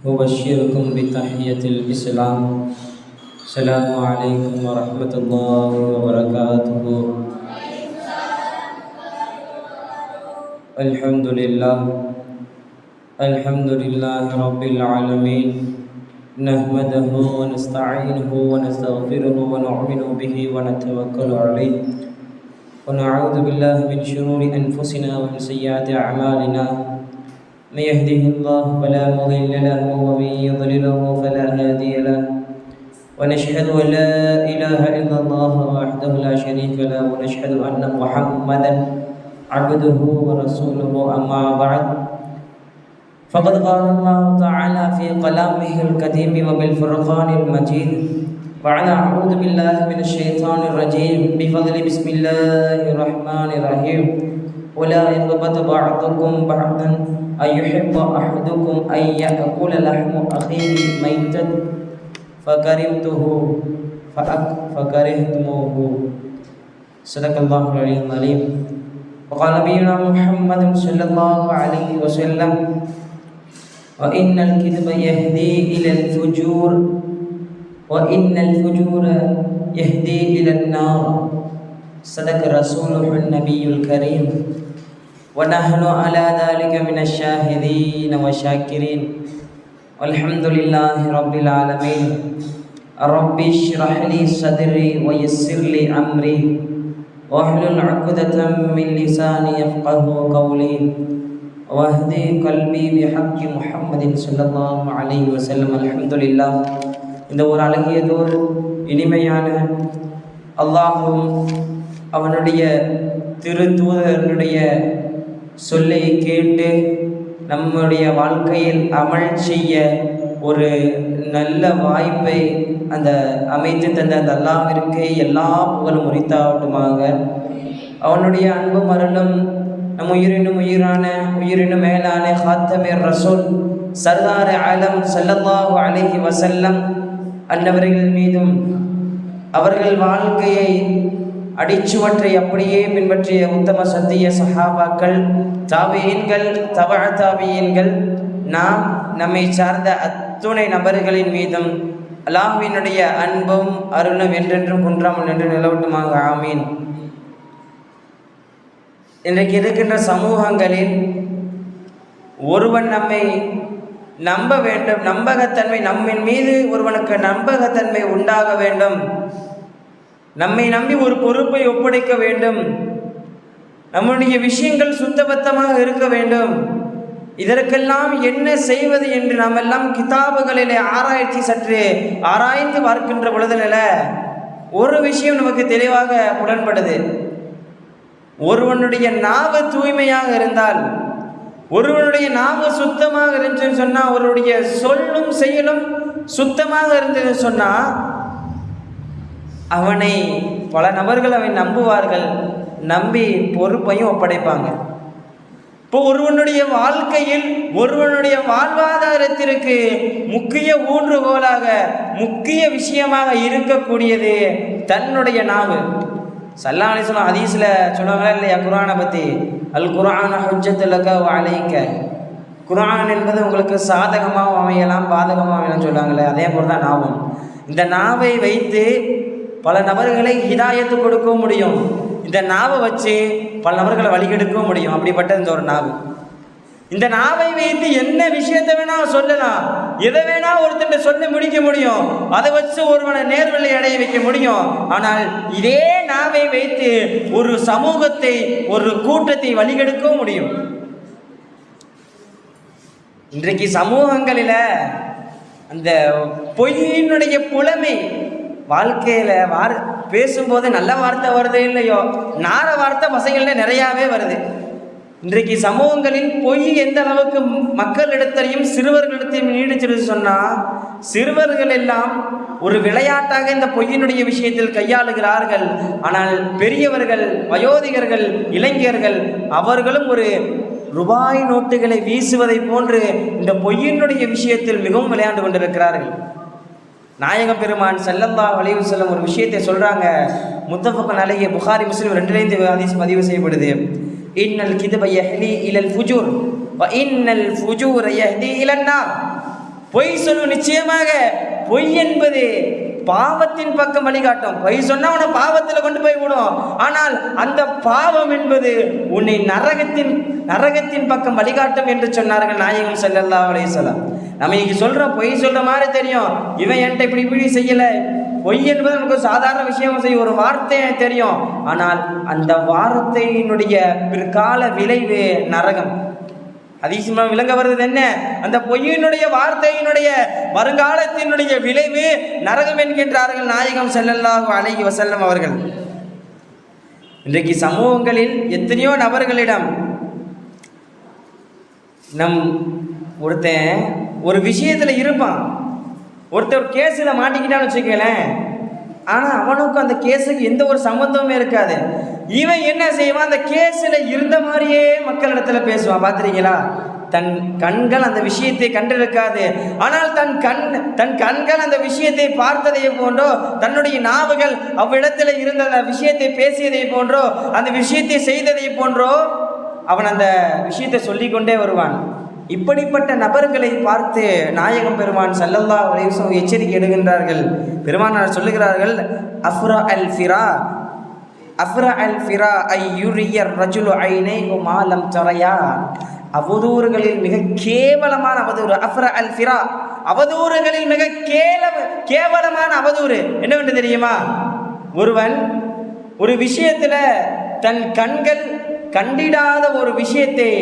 أبشركم بتحية الإسلام. السلام عليكم ورحمة الله وبركاته. الحمد لله. الحمد لله رب العالمين. نحمده ونستعينه ونستغفره ونؤمن به ونتوكل عليه. ونعوذ بالله من شرور أنفسنا ومن سيئات أعمالنا. من يهده الله فلا مضل له ومن يضلله فلا هادي له. ونشهد أن لا إله إلا الله وحده لا شريك له ونشهد أن محمدا عبده ورسوله. أما بعد فقد قال الله تعالى في كلامه القديم وبالفرقان المجيد بعد أعوذ بالله من الشيطان الرجيم بفضل بسم الله الرحمن الرحيم. ولا يغبط بعضكم بعضا أن يحب أحدكم أن يأكل لحم أخيه ميتا؟ فكرهته فكرهتموه. صدق الله العلي العظيم وقال نبينا محمد صلى الله عليه وسلم وإن الكذب يهدي إلى الفجور وإن الفجور يهدي إلى النار. صدق رسوله النبي الكريم. ونحن على ذلك من الشاهدين والشاكرين والحمد لله رب العالمين رب اشرح لي صدري ويسر لي أمري واحلل عقدة من لساني يفقه قولي واهدي قلبي بحق محمد صلى الله عليه وسلم الحمد لله இந்த ஒரு அழகியதோர் இனிமையான அல்லாஹும் அவனுடைய திரு தூதரனுடைய சொல்லை கேட்டு நம்முடைய வாழ்க்கையில் அமல் செய்ய ஒரு நல்ல வாய்ப்பை அந்த அமைத்து தந்த அந்த அல்லாவிற்கு எல்லா புகழும் உரித்தாவட்டுமாக அவனுடைய அன்பும் அருளும் நம் உயிரினும் உயிரான உயிரினும் மேலான ஹாத்தமீர் ரசூல் சர்தார் ஆலம் சல்லல்லாஹு அலஹி வசல்லம் அன்னவர்கள் மீதும் அவர்கள் வாழ்க்கையை அடிச்சுவற்றை அப்படியே பின்பற்றிய உத்தம சத்திய சஹாபாக்கள் தாபியன்கள் தவ தாபியன்கள் நாம் நம்மை சார்ந்த அத்துணை நபர்களின் மீதும் அல்லாஹ்வினுடைய அன்பும் அருளும் என்றென்றும் குன்றாமல் என்று நிலவட்டுமாக ஆமீன். இன்றைக்கு இருக்கின்ற சமூகங்களில் ஒருவன் நம்மை நம்ப வேண்டும் நம்பகத்தன்மை நம்மின் மீது ஒருவனுக்கு நம்பகத்தன்மை உண்டாக வேண்டும். நம்மை நம்பி ஒரு பொறுப்பை ஒப்படைக்க வேண்டும். நம்முடைய விஷயங்கள் சுத்தபத்தமாக இருக்க வேண்டும். இதற்கெல்லாம் என்ன செய்வது என்று நாம் எல்லாம் கிதாபுகளிலே ஆராய்ச்சி சற்று ஆராய்ந்து பார்க்கின்ற பொழுதுல ஒரு விஷயம் நமக்கு தெளிவாக உடன்படுது. ஒருவனுடைய நாவு தூய்மையாக இருந்தால் ஒருவனுடைய நாவு சுத்தமாக இருந்துச்சுன்னு சொன்னால் அவருடைய சொல்லும் செயலும் சுத்தமாக இருந்ததுன்னு சொன்னால் அவனை பல நபர்கள் அவன் நம்புவார்கள். நம்பி பொறுப்பையும் ஒப்படைப்பாங்க. இப்போ ஒருவனுடைய வாழ்க்கையில் ஒருவனுடைய வாழ்வாதாரத்திற்கு முக்கிய ஊன்றுகோலாக முக்கிய விஷயமாக இருக்கக்கூடியது தன்னுடைய நாவு. சல்லா அலிஸ்லாம் ஹதீஸில் சொல்லுவாங்களா இல்லையா? குரானை பற்றி அல் குரான் ஹுஜத்துலக அழைக்க குரான் என்பது உங்களுக்கு சாதகமாகவும் அமையலாம் பாதகமாக அமையலாம் சொல்லுவாங்களே அதே போல் தான் நாவும். இந்த நாவை வைத்து பல நபர்களை ஹிதாயத்து கொடுக்கவும் முடியும். இந்த நாவை வச்சு பல நபர்களை வழிகெடுக்கவும் முடியும். அப்படிப்பட்ட இந்த ஒரு நாவு. இந்த நாவை வைத்து என்ன விஷயத்தை வேணா சொல்லலாம். எதை வேணா ஒருத்தர் சொல்லி முடிக்க முடியும். அதை வச்சு ஒருவனை நேர்வழி அடைய வைக்க முடியும். ஆனால் இதே நாவை வைத்து ஒரு சமூகத்தை ஒரு கூட்டத்தை வழிகெடுக்கவும் முடியும். இன்றைக்கு சமூகங்களில் அந்த பொய்யினுடைய புலமை வாழ்க்கையில் வார் பேசும்போது நல்ல வார்த்தை வருதே இல்லையோ நார வார்த்தை பசங்கள்ல நிறையாவே வருது. இன்றைக்கு சமூகங்களில் பொய் எந்த அளவுக்கு மக்களிடத்தையும் சிறுவர்களிடத்தையும் நீடிச்சிருந்து சொன்னால் சிறுவர்கள் எல்லாம் ஒரு விளையாட்டாக இந்த பொய்யினுடைய விஷயத்தில் கையாளுகிறார்கள். ஆனால் பெரியவர்கள் வயோதிகர்கள் இளைஞர்கள் அவர்களும் ஒரு ரூபாய் நோட்டுகளை வீசுவதை போன்று இந்த பொய்யினுடைய விஷயத்தில் மிகவும் விளையாண்டு கொண்டிருக்கிறார்கள். நாயக பெருமான் செல்லல்லா வலிவு செல்லும் ஒரு விஷயத்தை சொல்கிறாங்க முத்தஃபக்கன் அழகிய புகாரி முஸ்லீம் ரெண்டுலேருந்து ஹதீஸ் பதிவு செய்யப்படுது. இன்னல் கிதுப யஹ்லி இலல் ஃபுஜூர் இன்னல் ஃபுஜூர யஹ்தி இலன்னா பொய் சொல்லும் நிச்சயமாக பொய் என்பது பாவத்தின் பக்கம் வழிகாட்டும். பொய் சொன்னா உன்னை பாவத்தில் கொண்டு போய் விடும். ஆனால் அந்த பாவம் என்பது உன்னை நரகத்தின் நரகத்தின் பக்கம் வழிகாட்டும் என்று சொன்னார்கள் நாயகம் செல்லல்லா அலைஹி நம்ம இன்னைக்கு சொல்கிறோம் பொய் சொல்ற மாதிரி தெரியும். இவன் என்கிட்ட இப்படி இப்படி செய்யல. பொய் என்பது நமக்கு சாதாரண விஷயம் செய்ய ஒரு வார்த்தை தெரியும். ஆனால் அந்த வார்த்தையினுடைய பிற்கால விளைவு நரகம். அதிசயமா விளங்க வருது என்ன? அந்த பொய்யினுடைய வார்த்தையினுடைய வருங்காலத்தினுடைய விளைவு நரகம் என்கின்றார்கள் நாயகம் ஸல்லல்லாஹு அழகி வசல்லம் அவர்கள். இன்றைக்கு சமூகங்களில் எத்தனையோ நபர்களிடம் நம் ஒருத்தன் ஒரு விஷயத்தில் இருப்பான். ஒருத்தர் கேஸில் மாட்டிக்கிட்டான்னு வச்சுக்கலேன் ஆனால் அவனுக்கும் அந்த கேஸுக்கு எந்த ஒரு சம்மந்தமும் இருக்காது. இவன் என்ன செய்வான்? அந்த கேஸில் இருந்த மாதிரியே மக்களிடத்தில் பேசுவான். பார்த்துறீங்களா தன் கண்கள் அந்த விஷயத்தை கண்டிருக்காது. ஆனால் தன் கண் தன் கண்கள் அந்த விஷயத்தை பார்த்ததை போன்றோ தன்னுடைய நாவுகள் அவ்விடத்தில் இருந்த அந்த விஷயத்தை பேசியதை போன்றோ அந்த விஷயத்தை செய்ததை போன்றோ அவன் அந்த விஷயத்தை சொல்லிக்கொண்டே வருவான். இப்படிப்பட்ட நபர்களை பார்த்து நாயகம் பெருமான் சல்லல்லா அலைவசம் எச்சரிக்கை எடுகின்றார்கள் பெருமானார் சொல்லுகிறார்கள் அஃப்ரா அல் ஃபிரா அஃப்ரா அல் ஃபிரா ஐ யுரியர் ரஜுலு ஐனை மாலம் தரையா. அவதூறுகளில் மிக கேவலமான அவதூறு அஃப்ரா அல் ஃபிரா. அவதூறுகளில் மிக கேவல கேவலமான அவதூறு. என்னவென்று தெரியுமா? ஒருவன் ஒரு விஷயத்தில் தன் கண்கள் கண்டிடாத ஒரு விஷயத்தை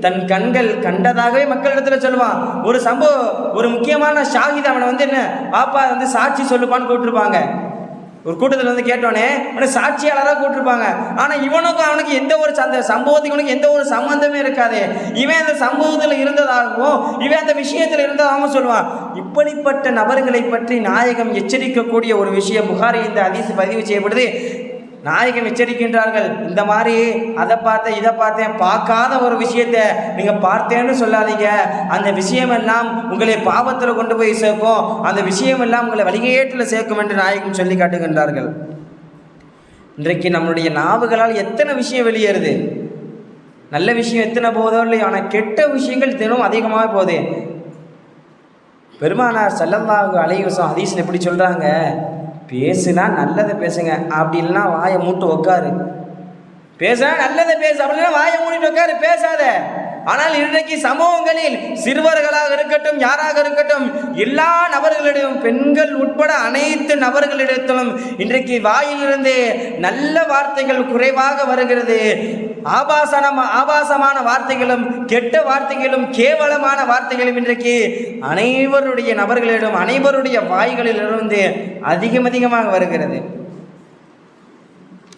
தன் கண்கள் கண்டதாகவே மக்களிடத்துல சொல்லுவான். ஒரு சம்பவம் ஒரு முக்கியமான ஷாஹித் அவனை வந்து என்ன பாப்பா வந்து சாட்சி சொல்லுப்பான்னு கூப்பிட்டுருப்பாங்க. ஒரு கூட்டத்தில் வந்து கேட்டோன்னே அவனை சாட்சியாளராக கூப்பிட்டுருப்பாங்க. ஆனால் இவனுக்கும் அவனுக்கு எந்த ஒரு சந்த சம்பவத்துக்கு இவனுக்கு எந்த ஒரு சம்பந்தமே இருக்காது. இவன் அந்த சம்பவத்தில் இருந்ததாகவும் இவன் அந்த விஷயத்தில் இருந்ததாகவும் சொல்லுவான். இப்படிப்பட்ட நபர்களை பற்றி நாயகம் எச்சரிக்கக்கூடிய ஒரு விஷயம் புகாரி இந்த அதிசு பதிவு செய்யப்படுது. நாயகம் எச்சரிக்கின்றார்கள். இந்த மாதிரி அதை பார்த்தேன் இதை பார்த்தேன் பார்க்காத ஒரு விஷயத்தை நீங்கள் பார்த்தேன்னு சொல்லாதீங்க. அந்த விஷயமெல்லாம் உங்களை பாவத்தில் கொண்டு போய் சேர்க்கும். அந்த விஷயமெல்லாம் உங்களை வழிகேட்டில் சேர்க்கும் என்று நாயகம் சொல்லி காட்டுகின்றார்கள். இன்றைக்கு நம்மளுடைய நாவுகளால் எத்தனை விஷயம் வெளியேறுது? நல்ல விஷயம் எத்தனை போதோ இல்லையோ ஆனால் கெட்ட விஷயங்கள் தினமும் அதிகமாக போகுது. பெருமானார் செல்லல்லாஹு அலைவசம் ஹதீஸில் எப்படி சொல்கிறாங்க பேசுனா நல்லதை பேசுங்க. அப்படி இல்லைன்னா வாயை மூட்டு உட்காரு பேசுனா நல்லதை பேசு. அப்படின்னா வாயை மூடிட்டு உட்காரு பேசாத. ஆனால் இன்றைக்கு சமூகங்களில் சிறுவர்களாக இருக்கட்டும் யாராக இருக்கட்டும் எல்லா நபர்களிடம் பெண்கள் உட்பட அனைத்து நபர்களிடத்திலும் இன்றைக்கு வாயிலிருந்து நல்ல வார்த்தைகள் குறைவாக வருகிறது. ஆபாசன ஆபாசமான வார்த்தைகளும் கெட்ட வார்த்தைகளும் கேவலமான வார்த்தைகளும் இன்றைக்கு அனைவருடைய நபர்களிடம் அனைவருடைய வாய்களிலிருந்து அதிகம் அதிகமாக வருகிறது.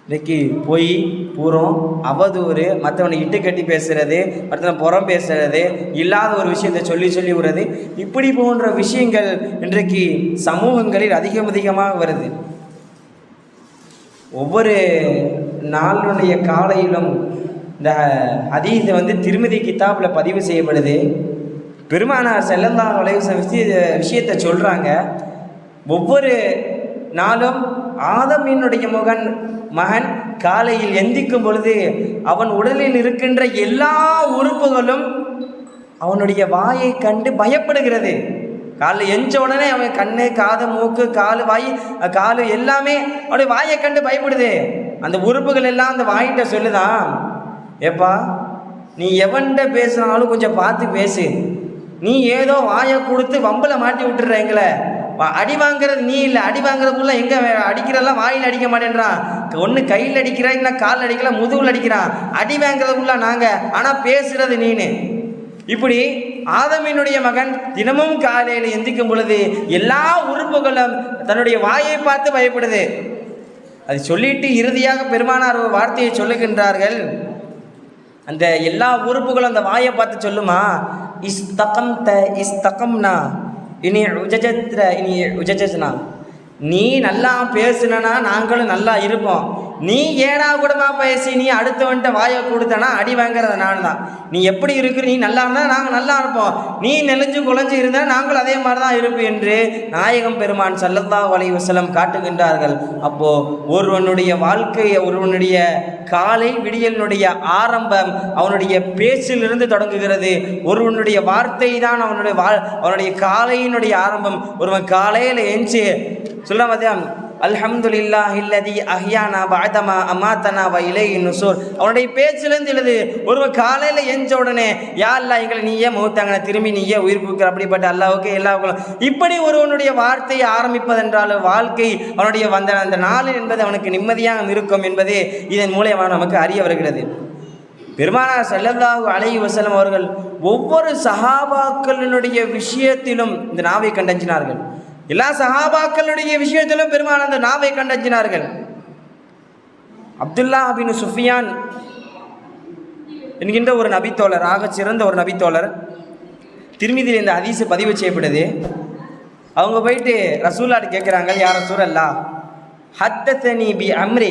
இன்றைக்கி பொய் பூரம் அவதூறு மற்றவனை இட்டு கட்டி பேசுறது மற்றவனை புறம் பேசுறது இல்லாத ஒரு விஷயத்தை சொல்லி சொல்லி விடுறது இப்படி போன்ற விஷயங்கள் இன்றைக்கு சமூகங்களில் அதிகம் அதிகமாக வருது. ஒவ்வொரு நாளுடைய காலையிலும் இந்த ஹதீஸை வந்து திருமதி கித்தாப்பில் பதிவு செய்யப்படுது. பெருமானார் செல்லல்லா வலைவச விஷய விஷயத்தை சொல்கிறாங்க ஒவ்வொரு நாளும் ஆதமினுடைய மகன் மகன் காலையில் எந்திக்கும் பொழுது அவன் உடலில் இருக்கின்ற எல்லா உறுப்புகளும் அவனுடைய வாயை கண்டு பயப்படுகிறது. காலில் எஞ்ச உடனே அவன் கண்ணு காது மூக்கு காலு வாய் காலு எல்லாமே அவனுடைய வாயை கண்டு பயப்படுது. அந்த உறுப்புகள் எல்லாம் அந்த வாயிட்ட சொல்லுதான் ஏப்பா நீ எவன்கிட்ட பேசுனாலும் கொஞ்சம் பார்த்து பேசு. நீ ஏதோ வாயை கொடுத்து வம்பில் மாட்டி விட்டுற எங்களை. அடி வாங்குறது நீ இல்லை அடி வாங்குறதுக்குள்ள எங்கே அடிக்கிறதெல்லாம் வாயில் அடிக்க மாட்டேன்றான். ஒன்று கையில் அடிக்கிறா இல்லை காலில் அடிக்கல முதுகில் அடிக்கிறான். அடி வாங்குறதுக்குள்ள நாங்கள் ஆனால் பேசுறது நீனு. இப்படி ஆதமியினுடைய மகன் தினமும் காலையில் எந்திக்கும் பொழுது எல்லா உறுப்புகளும் தன்னுடைய வாயை பார்த்து பயப்படுது. அது சொல்லிட்டு இறுதியாக பெருமானார் ஒரு வார்த்தையை சொல்லுகின்றார்கள். அந்த எல்லா உறுப்புகளும் அந்த வாயை பார்த்து சொல்லுமா? இஸ் தகம் த இஸ் இஸ்தகம்னா இனி உஜஜத்ர இனி உஜஜனா நீ நல்லா பேசுனா நாங்களும் நல்லா இருப்போம். நீ ஏடா கூடமா பேசி நீ அடுத்தவன்ட்ட வாயை கொடுத்தனா அடி வாங்குறது நான் தான் நீ எப்படி இருக்கிற நீ நல்லா இருந்தால் நாங்கள் நல்லா இருப்போம். நீ நெளிஞ்சு குழஞ்சு இருந்தால் நாங்களும் அதே மாதிரி தான் இருப்போம் என்று நாயகம் பெருமான் செல்லத்தா வலை வசலம் காட்டுகின்றார்கள். அப்போ ஒருவனுடைய வாழ்க்கையை ஒருவனுடைய காலை விடியலினுடைய ஆரம்பம் அவனுடைய பேச்சிலிருந்து தொடங்குகிறது. ஒருவனுடைய வார்த்தை தான் அவனுடைய வா அவனுடைய காலையினுடைய ஆரம்பம். ஒருவன் காலையில் எஞ்சி சொல்ல மதியம் அல்ஹம்துலில்லாஹ் இல்லதி அஹ்யானா பாதமா அமாத்தனா வ நுசூர். அவனுடைய பேச்சிலிருந்து எழுது ஒருவன் காலையில் எஞ்ச உடனே யா அல்லாஹ் எங்களை நீயே முகத்தாங்கன திரும்பி நீயே உயிர் கொடுக்குற அப்படிப்பட்ட அல்லாவுக்கு எல்லாவுக்கும் இப்படி ஒருவனுடைய வார்த்தையை ஆரம்பிப்பதென்றால் வாழ்க்கை அவனுடைய வந்த அந்த நாள் என்பது அவனுக்கு நிம்மதியாக இருக்கும் என்பது இதன் மூலயமாக நமக்கு அறிய வருகிறது. பெருமானார் செல்லல்லாஹு அலை வசலம் அவர்கள் ஒவ்வொரு சஹாபாக்களினுடைய விஷயத்திலும் இந்த நாவை கண்டஞ்சினார்கள் எல்லா சஹாபாக்களுடைய விஷயத்திலும் பெருமான் அந்த நாவை கண்டஞ்சினார்கள் அப்துல்லா அபின் சுஃபியான் என்கின்ற ஒரு நபித்தோழர் ஆக சிறந்த ஒரு நபித்தோழர் திருமதியில் இந்த அதிசு பதிவு செய்யப்படுது. அவங்க போயிட்டு ரசூலாட்டு கேட்குறாங்க யார் சூரல்லா ஹத்தனி பி அம்ரே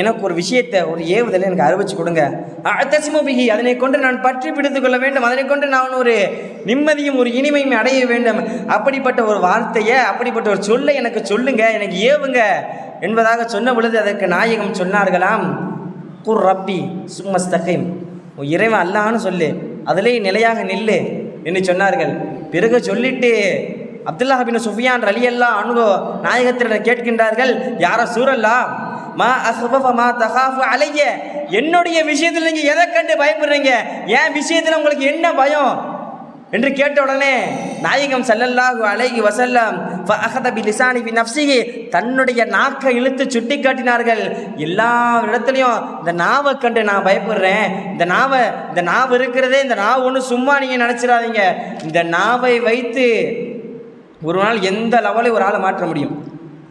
எனக்கு ஒரு விஷயத்தை ஒரு ஏவுதலை எனக்கு அறிவிச்சு கொடுங்க. அத்தசிமோபிகி அதனை கொண்டு நான் பற்றி பிடித்து கொள்ள வேண்டும். அதனை கொண்டு நான் ஒரு நிம்மதியும் ஒரு இனிமையும் அடைய வேண்டும். அப்படிப்பட்ட ஒரு வார்த்தையை அப்படிப்பட்ட ஒரு சொல்லை எனக்கு சொல்லுங்க எனக்கு ஏவுங்க என்பதாக சொன்ன பொழுது அதற்கு நாயகம் சொன்னார்களாம். குர் ரப்பி சும்மஸ்தகைம் இறைவன் அல்லான்னு சொல்லு. அதிலே நிலையாக நில்லு என்று சொன்னார்கள். பிறகு சொல்லிட்டு அப்துல்லா பின் சுஃபியான் ரலியல்லா அணுகோ கேட்கின்றார்கள் யாரா சூரல்லா மா அஸ்பஃப மா தகாஃபு அலைய. என்னுடைய விஷயத்தில் நீங்கள் எதை கண்டு பயப்படுறீங்க? என் விஷயத்தில் உங்களுக்கு என்ன பயம்? என்று கேட்ட உடனே நாயகம் ஸல்லல்லாஹு அலைகி வசல்லம் ஃபஅஹத பிலிசானி பி நஃப்ஸிஹி. தன்னுடைய நாக்கை இழுத்து சுட்டி காட்டினார்கள் எல்லா இடத்துலையும் இந்த நாவை கண்டு நான் பயப்படுறேன். இந்த நாவை இந்த நாவு இருக்கிறதே இந்த நாவு ஒன்றும் சும்மா நீங்கள் நினச்சிடாதீங்க. இந்த நாவை வைத்து ஒரு நாள் எந்த லெவலையும் ஒரு ஆளை மாற்ற முடியும்?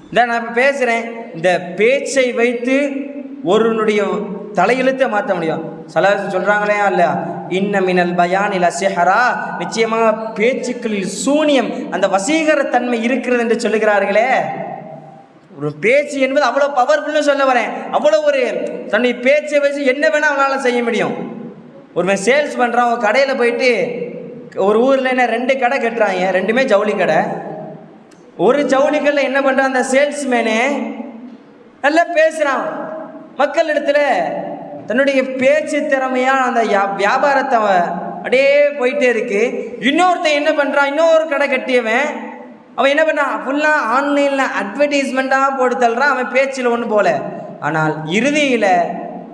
இந்த நான் இப்போ பேசுகிறேன் இந்த பேச்சை வைத்து ஒருவனுடைய தலையெழுத்தை மாற்ற முடியும். சில சொல்கிறாங்களே இல்லையா? இன்ன மினல் பயானில் அசிஹரா. நிச்சயமாக பேச்சுக்களில் சூனியம் அந்த வசீகரத்தன்மை இருக்கிறது என்று சொல்லுகிறார்களே. ஒரு பேச்சு என்பது அவ்வளோ பவர்ஃபுல்னு சொல்ல வரேன். அவ்வளோ ஒரு தன்னுடைய பேச்சை வச்சு என்ன வேணால் அவனால் செய்ய முடியும். ஒருவன் சேல்ஸ் பண்ணுறான் கடையில் போயிட்டு ஒரு ஊரில் என்ன ரெண்டு கடை கட்டுறாங்க. ரெண்டுமே ஜவுளி கடை. ஒரு ஜவுளிகளில் என்ன பண்ணுறான் அந்த சேல்ஸ்மேனு? நல்லா பேசுகிறான் மக்கள் இடத்துல தன்னுடைய பேச்சு திறமையாக அந்த யா- வியாபாரத்தை அவன் அப்படியே போயிட்டே இருக்கு. இன்னொருத்தன் என்ன பண்ணுறான் இன்னொரு கடை கட்டியவன். அவன் என்ன பண்ணான் ஃபுல்லாக ஆன்லைனில் அட்வர்டைஸ்மெண்ட்டாக போட்டு தள்ளுறான். அவன் பேச்சில் ஒன்று போல ஆனால் இறுதியில்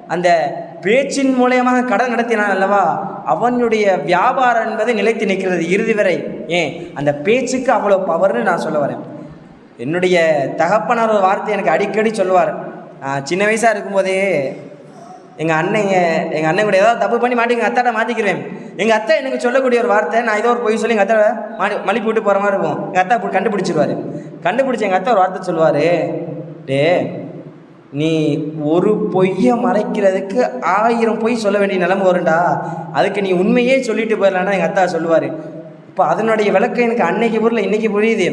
அந்த பேச்சின் மூலயமாக கடன் நடத்தினான் அல்லவா? அவனுடைய வியாபாரம் என்பது நிலைத்து நிற்கிறது இறுதி வரை. ஏன்? அந்த பேச்சுக்கு அவ்வளோ பவர்னு நான் சொல்ல வரேன். என்னுடைய தகப்பனார் ஒரு வார்த்தை எனக்கு அடிக்கடி சொல்லுவார். சின்ன வயசாக இருக்கும்போதே எங்கள் அண்ணன் எங்கள் அண்ணன் கூட ஏதாவது தப்பு பண்ணி மாட்டி எங்கள் அத்தாட்ட மாற்றிக்கிறேன் எங்கள் அத்தை எனக்கு சொல்லக்கூடிய ஒரு வார்த்தை நான் ஏதோ ஒரு பொய் சொல்லி எங்கள் அத்தை மாடி மலிப்பு விட்டு போகிற மாதிரி இருக்கும். எங்கள் அத்தா கண்டுபிடிச்சிருவார். கண்டுபிடிச்சி எங்கள் அத்தை ஒரு வார்த்தை சொல்லுவார். டே நீ ஒரு பொய்யை மறைக்கிறதுக்கு ஆயிரம் பொய் சொல்ல வேண்டிய நிலைமை வரும்டா. அதுக்கு நீ உண்மையே சொல்லிட்டு போயிடலான்னா எங்கள் அத்தா சொல்லுவார். இப்போ அதனுடைய விளக்கம் எனக்கு அன்னைக்கு பொருள் இன்றைக்கி புரியுது.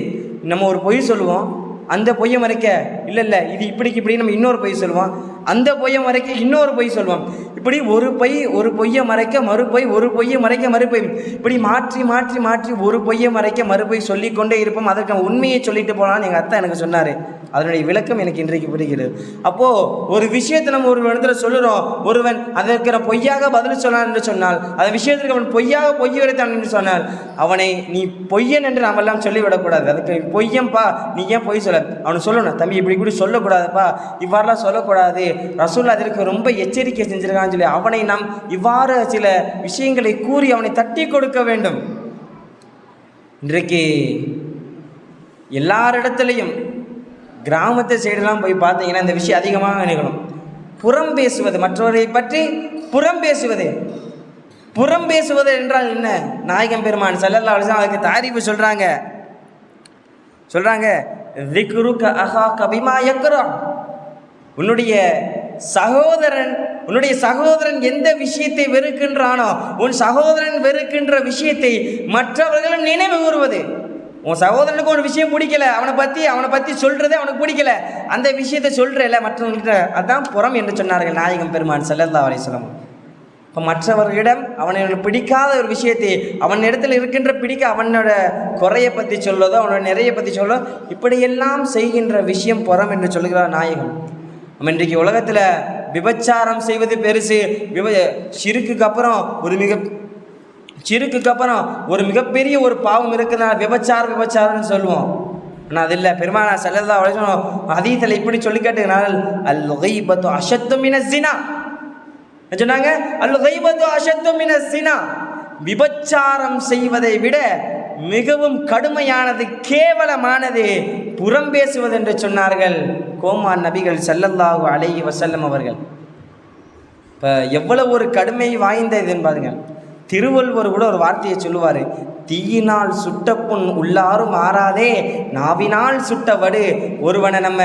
நம்ம ஒரு பொய் சொல்லுவோம் அந்த பொய்யை மறைக்க. இல்லை இல்லை இது இப்படிக்கு இப்படி நம்ம இன்னொரு பொய் சொல்லுவோம். அந்த பொய்யை மறைக்க இன்னொரு பொய் சொல்லுவோம் இப்படி ஒரு பொய் ஒரு பொய்யை மறைக்க மறுபொய் ஒரு பொய்யை மறைக்க மறுபொய். இப்படி மாற்றி மாற்றி மாற்றி ஒரு பொய்யை மறைக்க மறுபொய் சொல்லிக்கொண்டே இருப்போம். அதற்கு உண்மையை சொல்லிட்டு போனான்னு எங்கள் அத்தா எனக்கு சொன்னார். அதனுடைய விளக்கம் எனக்கு இன்றைக்கு புரிகிறது. அப்போது ஒரு விஷயத்தை நம்ம ஒரு இடத்துல சொல்லுறோம். ஒருவன் அதற்கு பொய்யாக பதில் சொன்னான் என்று சொன்னால் அந்த விஷயத்திற்கு அவன் பொய்யாக பொய் உரைத்தான் என்று சொன்னால் அவனை நீ பொய்யன் என்று நாம் எல்லாம் சொல்லிவிடக்கூடாது. அதுக்கு பொய்யம்பா பொய்யன்பா நீ ஏன் பொய் சொல்ல? அவனை சொல்லணும். தம்பி இப்படி இப்படி சொல்லக்கூடாதுப்பா. இவ்வாறுலாம் சொல்லக்கூடாது. ரசூல் அதற்கு ரொம்ப எச்சரிக்கை செஞ்சிருக்கான்னு சொல்லி அவனை நாம் இவ்வாறு சில விஷயங்களை கூறி அவனை தட்டி கொடுக்க வேண்டும். இன்றைக்கு எல்லாரிடத்துலையும் கிராமத்து சைடெல்லாம் போய் பார்த்தீங்கன்னா இந்த விஷயம் அதிகமாக நிகழும். புறம் பேசுவது மற்றவரை பற்றி புறம் பேசுவது. புறம் பேசுவது என்றால் என்ன? நாயகம் பெருமான் செல்லல்லா அதுக்கு தாரிப்பு சொல்கிறாங்க சொல்கிறாங்க திக்ருக்க அஹா கபிமா யக்ரம் உன்னுடைய சகோதரன் உன்னுடைய சகோதரன் எந்த விஷயத்தை வெறுக்கின்றானோ உன் சகோதரன் வெறுக்கின்ற விஷயத்தை மற்றவர்களும் நினைவு கூறுவது. உன் சகோதரனுக்கு ஒரு விஷயம் பிடிக்கல அவனை பற்றி அவனை பற்றி சொல்கிறதே அவனுக்கு பிடிக்கல. அந்த விஷயத்தை சொல்கிறல மற்றவங்கள்ட்ட அதான் புறம் என்று சொன்னார்கள் நாயகம் பெருமான் ஸல்லல்லாஹு அலைஹி வஸல்லம். இப்போ மற்றவர்களிடம் அவனுக்கு பிடிக்காத ஒரு விஷயத்தை அவன் இடத்துல இருக்கின்ற பிடிக்க அவனோட குறையை பற்றி சொல்வதோ அவனோட நிறைய பற்றி சொல்வதோ இப்படியெல்லாம் செய்கின்ற விஷயம் புறம் என்று சொல்கிறார் நாயகம். நம்ம இன்றைக்கு உலகத்தில் விபச்சாரம் செய்வது பெருசு. விப சிறுக்குக்கு அப்புறம் ஒரு மிக சிறுக்குக்கு அப்புறம் ஒரு மிகப்பெரிய ஒரு பாவம் இருக்குதுன்னா விபச்சாரம் விபச்சாரம்னு சொல்லுவோம். ஆனால் அது இல்லை. பெருமானா செல்லதா உழைச்சோம் அதீத்தில் இப்படி சொல்லி கேட்டுனால அல் கைபத்து அசத்துமின ஜினா சொன்னாங்க? அல் பத்து அசத்துமின ஜினா விபச்சாரம் செய்வதை விட மிகவும் கடுமையானது கேவலமானது புறம் பேசுவது என்று சொன்னார்கள். கோமா நபிகள் ஸல்லல்லாஹு அலைஹி வசல்லம் அவர்கள். இப்போ எவ்வளவு ஒரு கடுமை வாய்ந்த இதுன்னு பாருங்க. திருவள்ளுவர் கூட ஒரு வார்த்தையை சொல்லுவார். தீயினால் சுட்ட புண் உள்ளாரும் ஆறாதே நாவினால் சுட்ட வடு. ஒருவனை நம்ம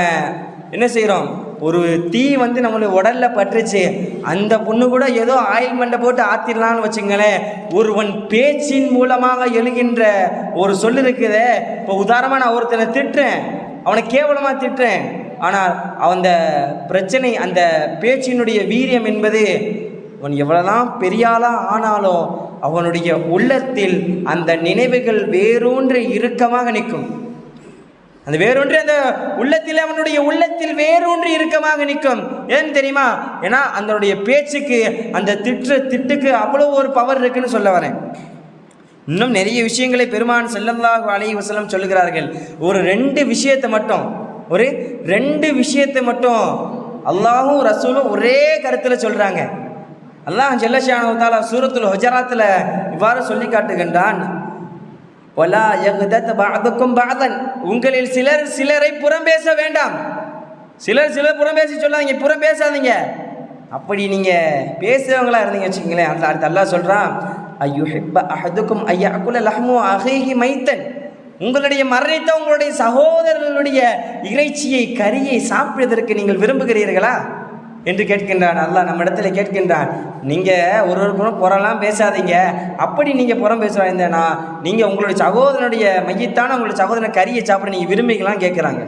என்ன செய்கிறோம் ஒரு தீ வந்து நம்மளுடைய உடல்ல பட்டுருச்சு. அந்த புண்ணு கூட ஏதோ ஆயில்மெண்ட்டை போட்டு ஆத்திரலான்னு வச்சுங்களேன் ஒருவன் பேச்சின் மூலமாக எழுகின்ற ஒரு சொல் இருக்குதே. இப்போ உதாரணமாக நான் ஒருத்தனை திட்டுறேன். அவனை கேவலமாக திட்டுறேன். ஆனால் அந்த பிரச்சனை அந்த பேச்சினுடைய வீரியம் என்பது அவன் எவ்வளோதான் பெரியாளா ஆனாலும் அவனுடைய உள்ளத்தில் அந்த நினைவுகள் வேறொன்று இறுக்கமாக நிற்கும். அந்த வேறொன்று அந்த உள்ளத்தில் அவனுடைய உள்ளத்தில் வேறொன்று இறுக்கமாக நிற்கும். ஏன் தெரியுமா? ஏன்னா அதனுடைய பேச்சுக்கு அந்த திட்டு திட்டுக்கு அவ்வளோ ஒரு பவர் இருக்குன்னு சொல்ல வரேன். இன்னும் நிறைய விஷயங்களை பெருமான் செல்லந்தாக அலைவசலம் சொல்லுகிறார்கள். ஒரு ரெண்டு விஷயத்தை மட்டும். ஒரு ரெண்டு விஷயத்தை மட்டும் அல்லாஹும் ரசூலும் ஒரே கருத்தில் சொல்கிறாங்க அல்லாஹ் ஜல்லஷானவத்தாலா சூரத்துல் ஹுஜராத்தில் இவ்வாறு சொல்லி காட்டுகின்றான். ஒலா யகுதத் பாதுக்கும் பாதன் உங்களில் சிலர் சிலரை புறம் பேச வேண்டாம். சிலர் சிலர் புறம் பேசி சொல்லாதீங்க புறம் பேசாதீங்க அப்படி நீங்கள் பேசுகிறவங்களா இருந்தீங்க வச்சுக்கங்களேன் அடுத்த அடுத்து அல்லாஹ் சொல்கிறான் ஐயோ ஹிப்ப அஹதுக்கும் ஐயா அக்குல லஹ்மு அஹேஹி மைத்தன். உங்களுடைய மரணித்த உங்களுடைய சகோதரர்களுடைய இறைச்சியை கரியை சாப்பிடுவதற்கு நீங்கள் விரும்புகிறீர்களா? என்று கேட்கின்றான். அல்லாஹ் நம்ம இடத்துல கேட்கின்றான். நீங்கள் ஒரு ஒரு புறம் புறம்லாம் பேசாதீங்க. அப்படி நீங்கள் புறம் பேசுவாங்கன்னா நீங்கள் உங்களுடைய சகோதரனுடைய மையத்தான உங்களுடைய சகோதரன் கரியை சாப்பிட நீங்கள் விரும்பிக்கலாம் கேட்குறாங்க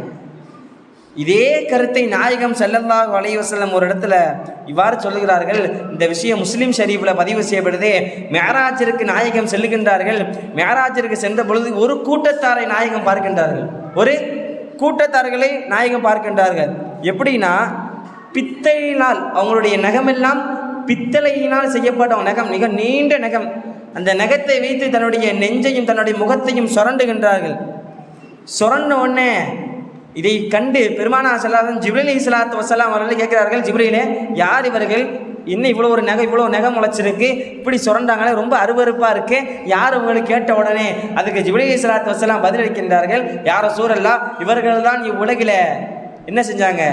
இதே கருத்தை நாயகம் செல்லல்லா வலைவசல்லம் ஒரு இடத்துல இவ்வாறு சொல்லுகிறார்கள். இந்த விஷயம் முஸ்லீம் ஷரீஃபில் பதிவு செய்யப்படுது. மேராஜிற்கு நாயகம் செல்லுகின்றார்கள். மேராஜிற்கு சென்ற பொழுது ஒரு கூட்டத்தாரை நாயகம் பார்க்கின்றார்கள். ஒரு கூட்டத்தார்களை நாயகம் பார்க்கின்றார்கள். எப்படின்னா பித்தளையினால் அவங்களுடைய நகமெல்லாம் பித்தளையினால் செய்யப்பட்ட நகம் மிக நீண்ட நகம். அந்த நகத்தை வைத்து தன்னுடைய நெஞ்சையும் தன்னுடைய முகத்தையும் சுரண்டுகின்றார்கள். சுரண்ட உடனே இதை கண்டு பெருமானா சல்லாதன் ஜிப்ரலி இஸ்லாத்து வசலாம் அவர்கள் கேட்கிறார்கள் ஜிப்ரீலே யார் இவர்கள்? இன்னும் இவ்வளோ ஒரு நகை இவ்வளோ நகம் முளைச்சிருக்கு. இப்படி சுரண்டாங்களே ரொம்ப அருவருப்பாக இருக்கு. யார் உங்களுக்கு கேட்ட உடனே? அதுக்கு ஜிப்ரலி இஸ்லாத்து வசலாம் பதிலளிக்கின்றார்கள் யாரோ சூரல்லா இவர்கள் தான் இவ்வுலகில். என்ன செஞ்சாங்க?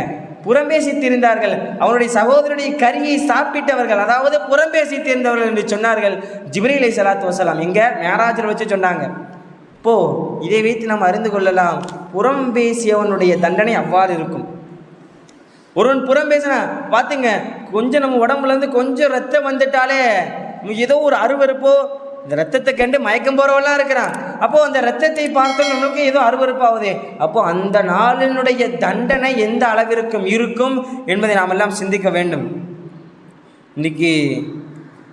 புறம்பேசித்திருந்தார்கள். அவருடைய சகோதரனுடைய கரியை சாப்பிட்டவர்கள் அதாவது புறம்பேசித்திருந்தவர்கள் என்று சொன்னார்கள் ஜிப்ரீலை சலாத்து வசலாம் இங்கே மேராஜில் வச்சு சொன்னாங்க போ இதை வைத்து நாம் அறிந்து கொள்ளலாம். புறம் பேசியவனுடைய தண்டனை அவ்வாறு இருக்கும். ஒருவன் புறம் பேசினா பார்த்துங்க கொஞ்சம் நம்ம உடம்புலேருந்து கொஞ்சம் ரத்தம் வந்துட்டாலே ஏதோ ஒரு அருவருப்போ இந்த ரத்தத்தை கண்டு மயக்கம் போகிறவெல்லாம் இருக்கிறான். அப்போது அந்த ரத்தத்தை பார்த்து நம்மளுக்கு ஏதோ அருவறுப்பாகுது அப்போது அந்த நாளினுடைய தண்டனை எந்த அளவிற்கும் இருக்கும் என்பதை நாம் எல்லாம் சிந்திக்க வேண்டும். இன்றைக்கி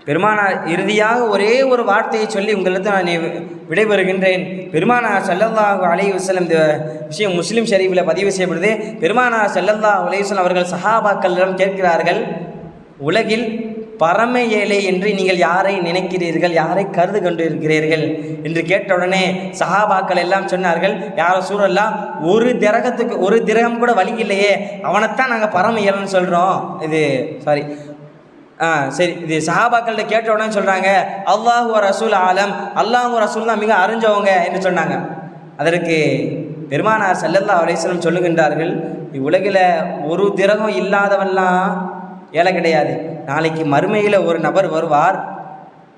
பெருமானார் இறுதியாக ஒரே ஒரு வார்த்தையை சொல்லி உங்களுக்கு நான் விடைபெறுகின்றேன். பெருமானார் ஸல்லல்லாஹு அலி வசலம் இந்த விஷயம் முஸ்லீம் ஷரீஃபில் பதிவு செய்யப்படுது. பெருமானார் ஸல்லல்லாஹு அலைவசலம் அவர்கள் சஹாபாக்களிடம் கேட்கிறார்கள் உலகில் பரம ஏழை என்று நீங்கள் யாரை நினைக்கிறீர்கள்? யாரை கருது கொண்டிருக்கிறீர்கள்? என்று கேட்டவுடனே சஹாபாக்கள் எல்லாம் சொன்னார்கள் யாரோ சூழல்லா ஒரு திரகத்துக்கு ஒரு திரகம் கூட வழி இல்லையே. அவனைத்தான் நாங்கள் பரம ஏழைன்னு சொல்கிறோம் இது சாரி சரி. இது சஹாபாக்கள்கிட்ட கேட்ட உடனே சொல்கிறாங்க அல்லாஹூ ரசூல் ஆலம். அல்லாஹூ ரசூல் தான் மிக அறிஞ்சவங்க என்று சொன்னாங்க. அதற்கு பெருமானார் ஸல்லல்லாஹு அலைஹி சொல்லுகின்றார்கள் இவ்வுலகில் ஒரு திரகம் இல்லாதவன்லாம் ஏழை கிடையாது. நாளைக்கு மறுமையில் ஒரு நபர் வருவார்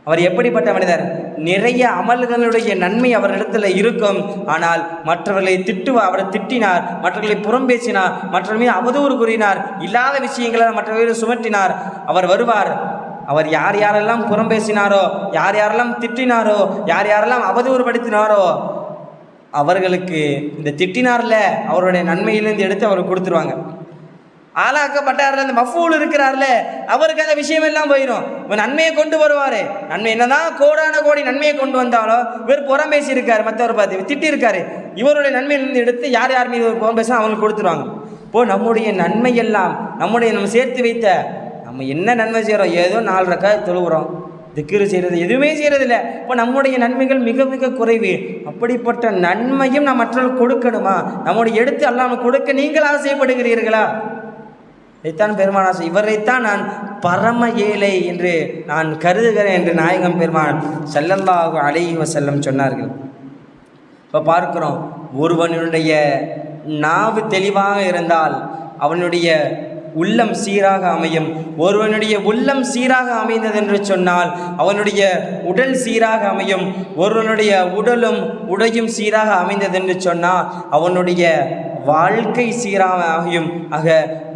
அவர் எப்படிப்பட்ட மனிதர்? நிறைய அமல்களுடைய நன்மை அவரிடத்தில் இருக்கும். ஆனால் மற்றவர்களை திட்டுவா அவரை திட்டினார் மற்றவர்களை புறம் பேசினார் மற்றவர்கள் மீது அவதூறு கூறினார் இல்லாத விஷயங்களை மற்றவர்களை சுமற்றினார் அவர் வருவார். அவர் யார் யாரெல்லாம் புறம் பேசினாரோ யார் யாரெல்லாம் திட்டினாரோ யார் யாரெல்லாம் அவதூறுபடுத்தினாரோ அவர்களுக்கு இந்த திட்டினார்ல அவருடைய நன்மையிலேருந்து எடுத்து அவர் கொடுத்துருவாங்க. ஆளாக்கப்பட்டார்ல அந்த மஃபூல் இருக்கிறார்ல அவருக்கு அந்த விஷயம் எல்லாம் போயிடும் இவன் நன்மையை கொண்டு வருவாரு. நன்மை என்னதான் கோடான கோடி நன்மையை கொண்டு வந்தாலும் இவர் புறம் பேசியிருக்காரு மற்றவர் பார்த்து திட்டி இருக்காரு இவருடைய நன்மையிலிருந்து எடுத்து யார் யார் மீது புறம் பேச அவங்களுக்கு கொடுத்துருவாங்க. இப்போ நம்முடைய நன்மை எல்லாம் நம்முடைய நம்ம சேர்த்து வைத்த நம்ம என்ன நன்மை செய்கிறோம் ஏதோ நாலு ரக்காய் தொழுகிறோம் திக்கிரு செய்கிறது எதுவுமே செய்கிறதில்ல இப்போ நம்முடைய நன்மைகள் மிக மிக குறைவு. அப்படிப்பட்ட நன்மையும் நாம் மற்றவர்கள் கொடுக்கணுமா? நம்முடைய எடுத்து அல்லாமல் கொடுக்க நீங்கள் ஆசைப்படுகிறீர்களா இதைத்தான் பெருமானாசை இவரைத்தான் நான் பரம ஏழை என்று நான் கருதுகிறேன் என்று நாயகம் பெருமான் செல்லல்லாஹு அலைஹி செல்லம் சொன்னார்கள். இப்போ பார்க்கிறோம் ஒருவனுடைய நாவு தெளிவாக இருந்தால் அவனுடைய உள்ளம் சீராக அமையும். ஒருவனுடைய உள்ளம் சீராக அமைந்தது என்று சொன்னால் அவனுடைய உடல் சீராக அமையும். ஒருவனுடைய உடலும் உடையும் சீராக அமைந்தது என்று சொன்னால் அவனுடைய வாழ்க்கை சீராக ஆகியும் ஆக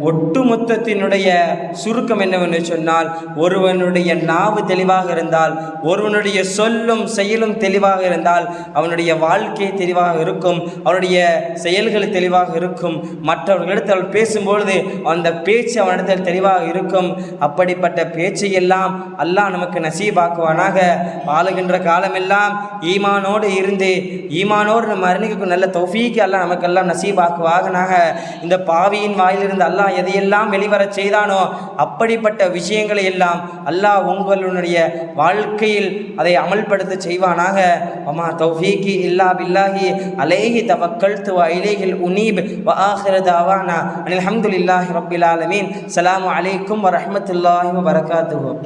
ஒட்டுமொத்தத்தினுடைய சுருக்கம் என்னவென்று சொன்னால் ஒருவனுடைய நாவு தெளிவாக இருந்தால் ஒருவனுடைய சொல்லும் செயலும் தெளிவாக இருந்தால் அவனுடைய வாழ்க்கை தெளிவாக இருக்கும் அவனுடைய செயல்கள் தெளிவாக இருக்கும். மற்றவர்களிடத்தில் அவள் பேசும்பொழுது அந்த பேச்சு அவனிடத்தில் தெளிவாக இருக்கும். அப்படிப்பட்ட பேச்சை எல்லாம் அல்லாஹ் நமக்கு நசீபாக்குவானாக. வாழுகின்ற காலமெல்லாம் ஈமானோடு இருந்து ஈமானோடு நம்ம மரணிக்கு நல்ல தொஃபீக்கு எல்லாம் நமக்கெல்லாம் நசீபாக்குவாகனாக இந்த பாவியின் வாயிலிருந்து அல்லாஹ் எதையெல்லாம் வெளிவரச் செய்தானோ அப்படிப்பட்ட விஷயங்களை எல்லாம் அல்லாஹ் உங்களுடைய வாழ்க்கையில் அதை அமல்படுத்த செய்வானாக. அம்மா தௌஃபீக்கி இல்லா பில்லாஹி அலைஹி தவக்கல்து வ இலேஹில் உனீப் வ அவானா அனில் அல்ஹம்துலில்லாஹி ரபில் ஆலமீன். ஸலாமு அலைக்கும் வரமத்துல்லாஹி வரகாத்துவோம்